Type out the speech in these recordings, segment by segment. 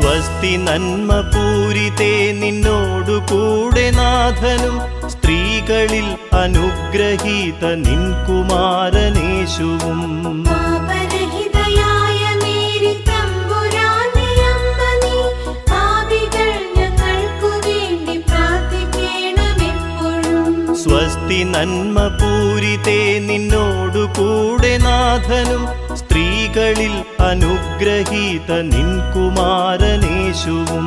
സ്വസ്തി നന്മ പൂരിതേ നിന്നോടു കൂടെ നാഥനും സ്ത്രീകളിൽ അനുഗ്രഹീത നിൻ കുമാരനേശുവും. സ്വസ്തി നന്മ പൂരിതേ നിന്നോടു കൂടെ നാഥനും സ്ത്രീകളിൽ അനുഗ്രഹീത നിൻ കുമാരനേശുവും.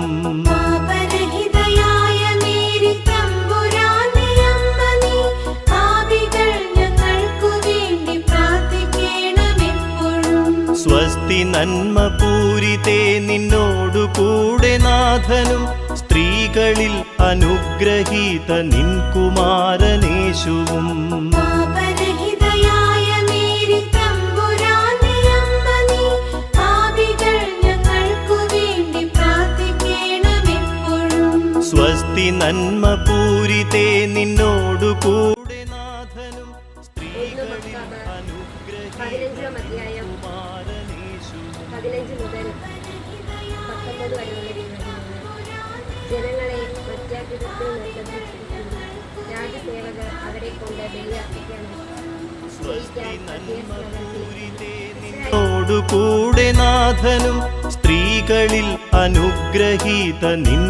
സ്വസ്തി നന്മ പൂരിതേ നിന്നോടു കൂടെ നാഥനും സ്ത്രീകളിൽ അനുഗ്രഹീത നിൻ കുമാരനേശുവും സ്വസ്തി നന്മ പൂരിതേ നിന്നോടു കൂടെ നാഥനും സ്ത്രീകളിൽ അനുഗ്രഹീത പതിനഞ്ചാം പതിനഞ്ച് മുതൽ പത്തൊമ്പത് വരെയുള്ള ജനങ്ങളെ മറ്റാഗ്രഹത്തിൽ നിർബന്ധിച്ചിരിക്കുന്നു. രാജസേവകർ അവരെ കൊണ്ട് ബലിയർപ്പിക്കാൻ സ്വസ്തി നന്മ പൂരിതേ നിന്നോടു കൂടെ നാഥനും സ്ത്രീകളിൽ അനുഗ്രഹീത നിൻ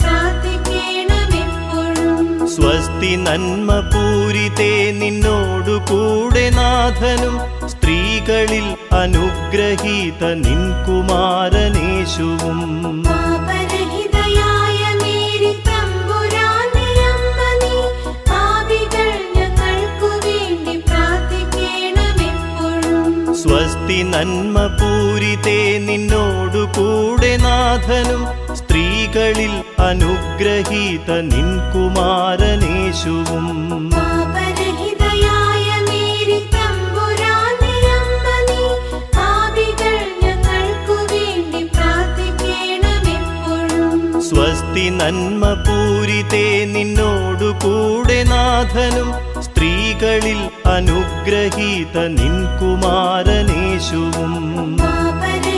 പ്രാർത്ഥിക്കണമെപ്പോഴും. സ്വസ്തി നന്മ പൂരിതേ നിന്നോടു കൂടെ നാഥനും സ്ത്രീകളിൽ അനുഗ്രഹീത നിൻ കുമാരനേശുവും സ്വസ്തി നന്മ പൂരിതേ നിന്നോടു കൂടെ നാഥനും സ്ത്രീകളിൽ അനുഗ്രഹീത നിൻ കുമാരനേശുവും. സ്വസ്തി നന്മ പൂരിതേ നിന്നോടു കൂടെ നാഥനും സ്ത്രീകളിൽ അനുഗ്രഹീത നിൻ കുമാരനേശുവും പാപരഹിതയായ